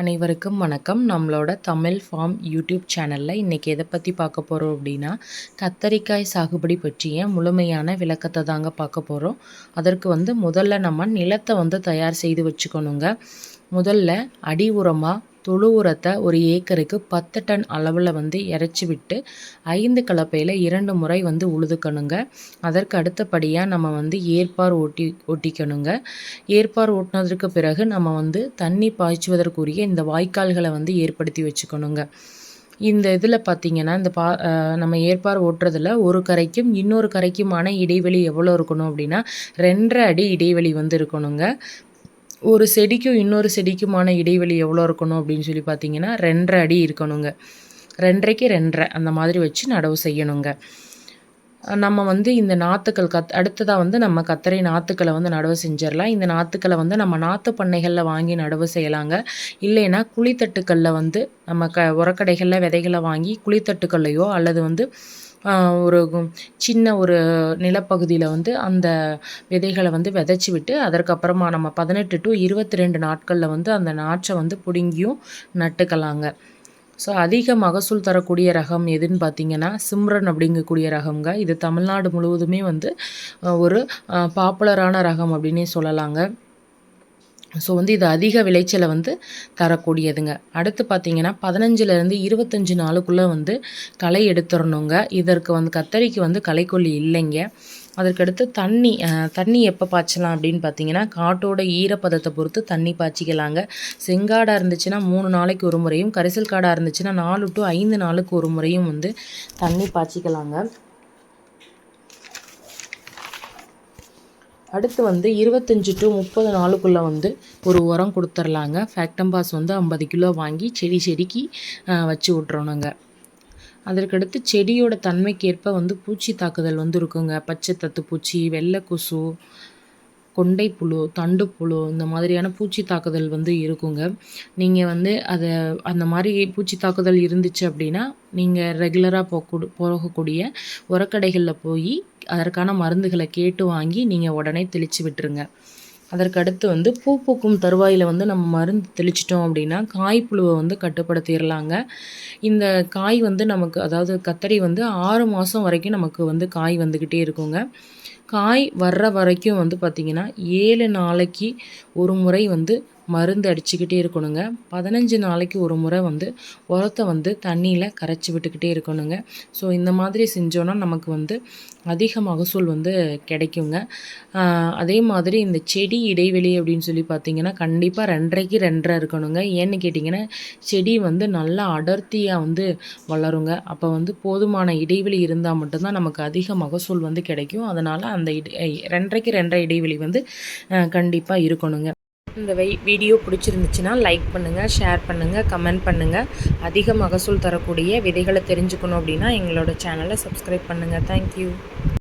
அனைவருக்கும் வணக்கம். நம்மளோட தமிழ் ஃபார்ம் யூடியூப் சேனலில் இன்றைக்கி எதை பற்றி பார்க்க போகிறோம் அப்படின்னா கத்தரிக்காய் சாகுபடி பற்றிய முழுமையான விளக்கத்தை தாங்க பார்க்க போகிறோம் அதற்கு வந்து முதல்ல நம்ம நிலத்தை வந்து தயார் செய்து வச்சுக்கணுங்க. முதல்ல அடி உரமாக தொழு உரத்தை ஒரு ஏக்கருக்கு பத்து டன் அளவில் வந்து இறைச்சி விட்டு ஐந்து கலப்பையில் இரண்டு முறை வந்து உழுதுக்கணுங்க. அதற்கு அடுத்தபடியாக நம்ம வந்து ஏற்பார் ஓட்டி ஓட்டிக்கணுங்க. ஏற்பார் ஓட்டினதற்கு பிறகு நம்ம வந்து தண்ணி பாய்ச்சுவதற்குரிய இந்த வாய்க்கால்களை வந்து ஏற்படுத்தி வச்சுக்கணுங்க. இந்த இதில் பார்த்திங்கன்னா இந்த பா நம்ம ஏற்பார் ஓட்டுறதுல ஒரு கரைக்கும் இன்னொரு கரைக்குமான இடைவெளி எவ்வளோ இருக்கணும் அப்படின்னா ரெண்டரை அடி இடைவெளி வந்து இருக்கணுங்க. ஒரு செடிக்கும் இன்னொரு செடிக்குமான இடைவெளி எவ்வளோ இருக்கணும் அப்படின்னு சொல்லி பார்த்தீங்கன்னா ரெண்டரை அடி இருக்கணுங்க. ரெண்டரைக்கு ரெண்டரை அந்த மாதிரி வச்சு நடவு செய்யணுங்க. நம்ம வந்து இந்த நாற்றுக்கள் கத் அடுத்ததாக வந்து நம்ம கத்தரை நாற்றுக்களை வந்து நடவு செஞ்சிடலாம். இந்த நாற்றுக்களை வந்து நம்ம நாற்று பண்ணைகளில் வாங்கி நடவு செய்யலாங்க. இல்லைன்னா குழித்தட்டுக்களில் வந்து நம்ம க உரக்கடைகளில் விதைகளை வாங்கி குழித்தட்டுக்கள்லையோ அல்லது வந்து ஒரு சின்ன ஒரு நிலப்பகுதியில் வந்து அந்த விதைகளை வந்து விதைச்சி விட்டு அதற்கப்புறமா நம்ம பதினெட்டு டு இருபத்தி ரெண்டு நாட்களில் வந்து அந்த நாற்றை வந்து பிடுங்கியும் நட்டுக்கலாங்க. ஸோ அதிக மகசூல் தரக்கூடிய ரகம் எதுன்னு பார்த்தீங்கன்னா சிம்ரன் அப்படிங்கக்கூடிய ரகம்ங்க. இது தமிழ்நாடு முழுவதுமே வந்து ஒரு பாப்புலரான ரகம் அப்படின்னே சொல்லலாங்க. ஸோ வந்து இது அதிக விளைச்சலை வந்து தரக்கூடியதுங்க. அடுத்து பார்த்தீங்கன்னா பதினஞ்சுலேருந்து இருபத்தஞ்சி நாளுக்குள்ளே வந்து களை எடுத்துடணுங்க இதற்கு வந்து கத்தரிக்கு வந்து களைக்கொல்லி இல்லைங்க. அதற்கடுத்து தண்ணி தண்ணி எப்போ பாய்ச்சலாம் அப்படின்னு பார்த்தீங்கன்னா காட்டோட ஈரப்பதத்தை பொறுத்து தண்ணி பாய்ச்சிக்கலாங்க. செங்காடாக இருந்துச்சுன்னா மூணு நாளைக்கு ஒரு முறையும் கரிசல் காடாக இருந்துச்சுன்னா நாலு டு ஐந்து நாளுக்கு ஒரு முறையும் வந்து தண்ணி பாய்ச்சிக்கலாங்க. அடுத்து வந்து இருபத்தஞ்சி டு முப்பது நாளுக்குள்ளே வந்து ஒரு உரம் கொடுத்துர்லாங்க. ஃபேக்டம்பாஸ் வந்து ஐம்பது கிலோ வாங்கி செடி செடிக்கு வச்சு விட்றோணுங்க அதற்கடுத்து செடியோட தன்மைக்கேற்ப வந்து பூச்சி தாக்குதல் வந்து இருக்குங்க. பச்சை தத்து பூச்சி வெள்ளை கொசு கொண்டைப்புழு தண்டுப்புழு இந்த மாதிரியான பூச்சி தாக்குதல் வந்து இருக்குங்க. நீங்கள் வந்து அதை அந்த மாதிரி பூச்சி தாக்குதல் இருந்துச்சு அப்படின்னா நீங்கள் ரெகுலராக போக போகக்கூடிய உரக்கடைகளில் போய் அதற்கான மருந்துகளை கேட்டு வாங்கி நீங்கள் உடனே தெளித்து விட்டுருங்க. அதற்கடுத்து வந்து பூ பூக்கும் தருவாயில் வந்து நம்ம மருந்து தெளிச்சிட்டோம் அப்படின்னா காய்ப்புழுவை வந்து கட்டுப்படுத்திடலாங்க இந்த காய் வந்து நமக்கு அதாவது கத்தரி வந்து ஆறு மாதம் வரைக்கும் நமக்கு வந்து காய் வந்துக்கிட்டே இருக்குங்க. காய் வர்ற வரைக்கும் வந்து பார்த்திங்கன்னா ஏழு நாளைக்கு ஒரு முறை வந்து மருந்து அடிச்சுக்கிட்டே இருக்கணுங்க. பதினஞ்சு நாளைக்கு ஒரு முறை வந்து உரத்தை வந்து தண்ணியில் கரைச்சி விட்டுக்கிட்டே இருக்கணுங்க. ஸோ இந்த மாதிரி செஞ்சோன்னா நமக்கு வந்து அதிக மகசூல் வந்து கிடைக்குங்க. அதே மாதிரி இந்த செடி இடைவெளி அப்படின்னு சொல்லி பார்த்தீங்கன்னா கண்டிப்பாக ரெண்டரைக்கு ரெண்டரை இருக்கணுங்க. ஏன்னு கேட்டிங்கன்னா செடி வந்து நல்லா அடர்த்தியாக வந்து வளருங்க. அப்போ வந்து போதுமான இடைவெளி இருந்தால் மட்டும்தான் நமக்கு அதிக மகசூல் வந்து கிடைக்கும். அதனால் அந்த இடை ரெண்டரைக்கு ரெண்டரை இடைவெளி வந்து கண்டிப்பாக இருக்கணுங்க. இந்த வை வீடியோ பிடிச்சிருந்துச்சுன்னா லைக் பண்ணுங்கள் ஷேர் பண்ணுங்கள் கமெண்ட் பண்ணுங்கள் அதிக மகசூல் தரக்கூடிய விதைகளை தெரிஞ்சுக்கணும் அப்படின்னா எங்களோட சேனலை சப்ஸ்கிரைப் பண்ணுங்கள் தேங்க்யூ